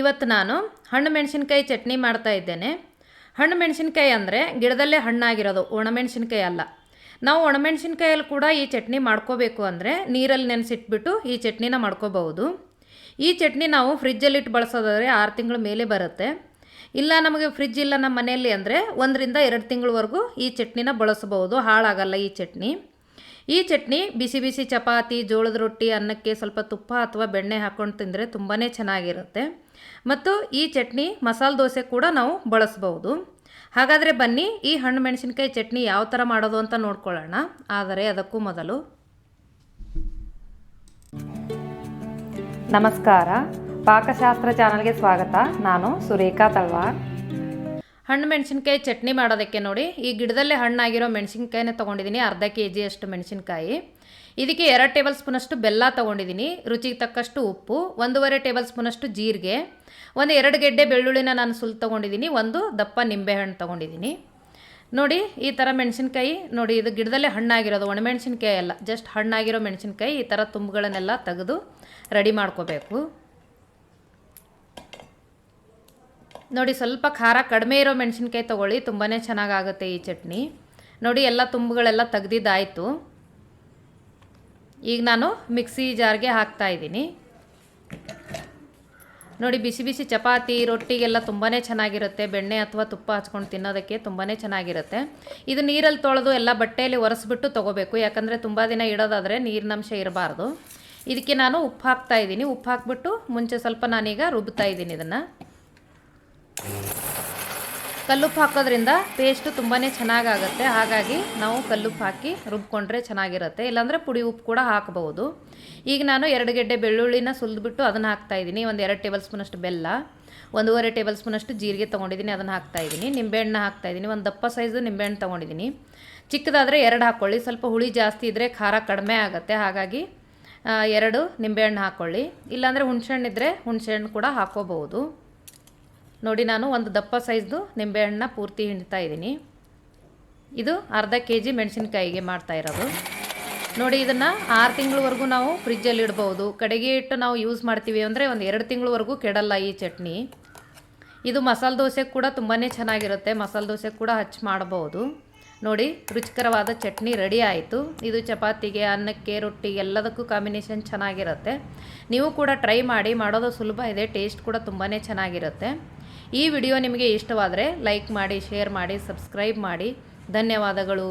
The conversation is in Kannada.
ಇವತ್ತು ನಾನು ಹಣ್ಣು ಮೆಣಸಿನ್ಕಾಯಿ ಚಟ್ನಿ ಮಾಡ್ತಾ ಇದ್ದೇನೆ. ಹಣ್ಣು ಮೆಣಸಿನ್ಕಾಯಿ ಅಂದರೆ ಗಿಡದಲ್ಲೇ ಹಣ್ಣಾಗಿರೋದು, ಒಣಮೆಣಸಿನ್ಕಾಯಿ ಅಲ್ಲ. ನಾವು ಒಣಮೆಣಸಿನ್ಕಾಯಲ್ಲಿ ಕೂಡ ಈ ಚಟ್ನಿ ಮಾಡ್ಕೋಬೇಕು ಅಂದರೆ ನೀರಲ್ಲಿ ನೆನೆಸಿಟ್ಬಿಟ್ಟು ಈ ಚಟ್ನಿನ ಮಾಡ್ಕೋಬಹುದು. ಈ ಚಟ್ನಿ ನಾವು ಫ್ರಿಜ್ಜಲ್ಲಿಟ್ಟು ಬಳಸೋದಾದರೆ ಆರು ತಿಂಗಳ ಮೇಲೆ ಬರುತ್ತೆ. ಇಲ್ಲ ನಮಗೆ ಫ್ರಿಜ್ ಇಲ್ಲ ನಮ್ಮ ಮನೆಯಲ್ಲಿ ಅಂದರೆ ಒಂದರಿಂದ ಎರಡು ತಿಂಗಳವರೆಗೂ ಈ ಚಟ್ನಿನ ಬಳಸಬಹುದು, ಹಾಳಾಗಲ್ಲ ಈ ಚಟ್ನಿ. ಈ ಚಟ್ನಿ ಬಿಸಿ ಬಿಸಿ ಚಪಾತಿ, ಜೋಳದ ರೊಟ್ಟಿ, ಅನ್ನಕ್ಕೆ ಸ್ವಲ್ಪ ತುಪ್ಪ ಅಥವಾ ಬೆಣ್ಣೆ ಹಾಕ್ಕೊಂಡು ತಿಂದರೆ ತುಂಬಾ ಚೆನ್ನಾಗಿರುತ್ತೆ. ಮತ್ತು ಈ ಚಟ್ನಿ ಮಸಾಲೆ ದೋಸೆ ಕೂಡ ನಾವು ಬಳಸ್ಬೋದು ಹಾಗಾದರೆ ಬನ್ನಿ, ಈ ಹಣ್ಣು ಮೆಣಸಿನ್ಕಾಯಿ ಚಟ್ನಿ ಯಾವ ಥರ ಮಾಡೋದು ಅಂತ ನೋಡ್ಕೊಳ್ಳೋಣ. ಆದರೆ ಅದಕ್ಕೂ ಮೊದಲು ನಮಸ್ಕಾರ. ಪಾಕಶಾಸ್ತ್ರ ಚಾನಲ್ಗೆ ಸ್ವಾಗತ. ನಾನು ಸುರೇಖಾ ತಳ್ವಾರ್ ಹಣ್ಣು ಮೆಣಸಿನ್ಕಾಯಿ ಚಟ್ನಿ ಮಾಡೋದಕ್ಕೆ ನೋಡಿ. ಈ ಗಿಡದಲ್ಲೇ ಹಣ್ಣಾಗಿರೋ ಮೆಣಸಿನ್ಕಾಯಿನ ತೊಗೊಂಡಿದ್ದೀನಿ. ಅರ್ಧ ಕೆ ಜಿಯಷ್ಟು ಮೆಣಸಿನ್ಕಾಯಿ. ಇದಕ್ಕೆ ಎರಡು ಟೇಬಲ್ ಸ್ಪೂನಷ್ಟು ಬೆಲ್ಲ ತೊಗೊಂಡಿದ್ದೀನಿ. ರುಚಿಗೆ ತಕ್ಕಷ್ಟು ಉಪ್ಪು, ಒಂದೂವರೆ ಟೇಬಲ್ ಸ್ಪೂನಷ್ಟು ಜೀರಿಗೆ, ಒಂದು ಎರಡು ಗೆಡ್ಡೆ ಬೆಳ್ಳುಳ್ಳಿನ ನಾನು ಸುಲ್ ತೊಗೊಂಡಿದ್ದೀನಿ, ಒಂದು ದಪ್ಪ ನಿಂಬೆಹಣ್ಣು ತೊಗೊಂಡಿದ್ದೀನಿ. ನೋಡಿ, ಈ ಥರ ಮೆಣಸಿನ್ಕಾಯಿ, ನೋಡಿ, ಇದು ಗಿಡದಲ್ಲೇ ಹಣ್ಣಾಗಿರೋದು, ಒಣಮೆಣಸಿನ್ಕಾಯಿ ಅಲ್ಲ, ಜಸ್ಟ್ ಹಣ್ಣಾಗಿರೋ ಮೆಣಸಿನ್ಕಾಯಿ, ಈ ಥರ ತುಂಬುಗಳನ್ನೆಲ್ಲ ತೆಗೆದು ರೆಡಿ ಮಾಡ್ಕೋಬೇಕು. ನೋಡಿ, ಸ್ವಲ್ಪ ಖಾರ ಕಡಿಮೆ ಇರೋ ಮೆಣಸಿನ್ಕಾಯಿ ತೊಗೊಳ್ಳಿ ತುಂಬಾ ಚೆನ್ನಾಗಾಗುತ್ತೆ ಈ ಚಟ್ನಿ. ನೋಡಿ, ಎಲ್ಲ ತುಂಬುಗಳೆಲ್ಲ ತೆಗ್ದಿದ್ದಾಯಿತು. ಈಗ ನಾನು ಮಿಕ್ಸಿ ಜಾರ್ಗೆ ಹಾಕ್ತಾ ಇದ್ದೀನಿ. ನೋಡಿ, ಬಿಸಿ ಬಿಸಿ ಚಪಾತಿ, ರೊಟ್ಟಿಗೆಲ್ಲ ತುಂಬಾ ಚೆನ್ನಾಗಿರುತ್ತೆ. ಬೆಣ್ಣೆ ಅಥವಾ ತುಪ್ಪ ಹಚ್ಕೊಂಡು ತಿನ್ನೋದಕ್ಕೆ ತುಂಬಾ ಚೆನ್ನಾಗಿರುತ್ತೆ. ಇದು ನೀರಲ್ಲಿ ತೊಳೆದು ಎಲ್ಲ ಬಟ್ಟೆಯಲ್ಲಿ ಒರೆಸ್ಬಿಟ್ಟು ತೊಗೋಬೇಕು. ಯಾಕಂದರೆ ತುಂಬ ದಿನ ಇಡೋದಾದರೆ ನೀರಿನಂಶ ಇರಬಾರ್ದು. ಇದಕ್ಕೆ ನಾನು ಉಪ್ಪು ಹಾಕ್ತಾ ಇದ್ದೀನಿ. ಉಪ್ಪು ಹಾಕ್ಬಿಟ್ಟು ಮುಂಚೆ ಸ್ವಲ್ಪ ನಾನೀಗ ರುಬ್ತಾ ಇದ್ದೀನಿ ಇದನ್ನು. ಕಲ್ಲುಪ್ಪು ಹಾಕೋದ್ರಿಂದ ಪೇಸ್ಟು ತುಂಬಾ ಚೆನ್ನಾಗಾಗುತ್ತೆ. ಹಾಗಾಗಿ ನಾವು ಕಲ್ಲುಪ್ಪು ಹಾಕಿ ರುಬ್ಕೊಂಡ್ರೆ ಚೆನ್ನಾಗಿರುತ್ತೆ. ಇಲ್ಲಾಂದರೆ ಪುಡಿ ಉಪ್ಪು ಕೂಡ ಹಾಕಬಹುದು ಈಗ ನಾನು ಎರಡು ಗೆಡ್ಡೆ ಬೆಳ್ಳುಳ್ಳಿನ ಸುಲಿದ್ಬಿಟ್ಟು ಅದನ್ನು ಹಾಕ್ತಾ ಇದ್ದೀನಿ. ಒಂದು ಎರಡು ಟೇಬಲ್ ಸ್ಪೂನಷ್ಟು ಬೆಲ್ಲ, ಒಂದೂವರೆ ಟೇಬಲ್ ಸ್ಪೂನಷ್ಟು ಜೀರಿಗೆ ತೊಗೊಂಡಿದ್ದೀನಿ, ಅದನ್ನು ಹಾಕ್ತಾ ಇದ್ದೀನಿ. ನಿಂಬೆಹಣ್ಣು ಹಾಕ್ತಾ ಇದ್ದೀನಿ. ಒಂದು ದಪ್ಪ ಸೈಜು ನಿಂಬೆಹಣ್ಣು ತೊಗೊಂಡಿದ್ದೀನಿ. ಚಿಕ್ಕದಾದರೆ ಎರಡು ಹಾಕ್ಕೊಳ್ಳಿ ಸ್ವಲ್ಪ ಹುಳಿ ಜಾಸ್ತಿ ಇದ್ದರೆ ಖಾರ ಕಡಿಮೆ ಆಗುತ್ತೆ. ಹಾಗಾಗಿ ಎರಡು ನಿಂಬೆಹಣ್ಣು ಹಾಕ್ಕೊಳ್ಳಿ ಇಲ್ಲಾಂದರೆ ಹುಣಸೆಹಣ್ಣಿದ್ರೆ ಹುಣಸೆಹಣ್ಣು ಕೂಡ ಹಾಕ್ಕೋಬಹುದು ನೋಡಿ ನಾನು ಒಂದು ದಪ್ಪ ಸೈಜ್ದು ನಿಂಬೆಹಣ್ಣನ್ನ ಪೂರ್ತಿ ಹಿಂಡ್ತಾ ಇದ್ದೀನಿ. ಇದು ಅರ್ಧ ಕೆ ಜಿ ಮೆಣಸಿನ್ಕಾಯಿಗೆ ಮಾಡ್ತಾ ಇರೋದು. ನೋಡಿ ಇದನ್ನು ಆರು ತಿಂಗಳವರೆಗೂ ನಾವು ಫ್ರಿಜ್ಜಲ್ಲಿ ಇಡ್ಬೋದು. ಕಡೆಗೆ ಇಟ್ಟು ನಾವು ಯೂಸ್ ಮಾಡ್ತೀವಿ ಅಂದರೆ ಒಂದು ಎರಡು ತಿಂಗಳವರೆಗೂ ಕೆಡಲ್ಲ ಈ ಚಟ್ನಿ. ಇದು ಮಸಾಲೆ ದೋಸೆ ಕೂಡ ತುಂಬಾ ಚೆನ್ನಾಗಿರುತ್ತೆ. ಮಸಾಲೆ ದೋಸೆ ಕೂಡ ಹಚ್ಚಿ ಮಾಡಬಹುದು ನೋಡಿ, ರುಚಿಕರವಾದ ಚಟ್ನಿ ರೆಡಿ ಆಯಿತು. ಇದು ಚಪಾತಿಗೆ, ಅನ್ನಕ್ಕೆ, ರೊಟ್ಟಿ ಎಲ್ಲದಕ್ಕೂ ಕಾಂಬಿನೇಷನ್ ಚೆನ್ನಾಗಿರುತ್ತೆ. ನೀವು ಕೂಡ ಟ್ರೈ ಮಾಡಿ, ಮಾಡೋದು ಸುಲಭ, ಇದೆ ಟೇಸ್ಟ್ ಕೂಡ ತುಂಬಾ ಚೆನ್ನಾಗಿರುತ್ತೆ. ಈ ವಿಡಿಯೋ ನಿಮಗೆ ಇಷ್ಟವಾದರೆ ಲೈಕ್ ಮಾಡಿ ಶೇರ್ ಮಾಡಿ ಸಬ್ಸ್ಕ್ರೈಬ್ ಮಾಡಿ. ಧನ್ಯವಾದಗಳು.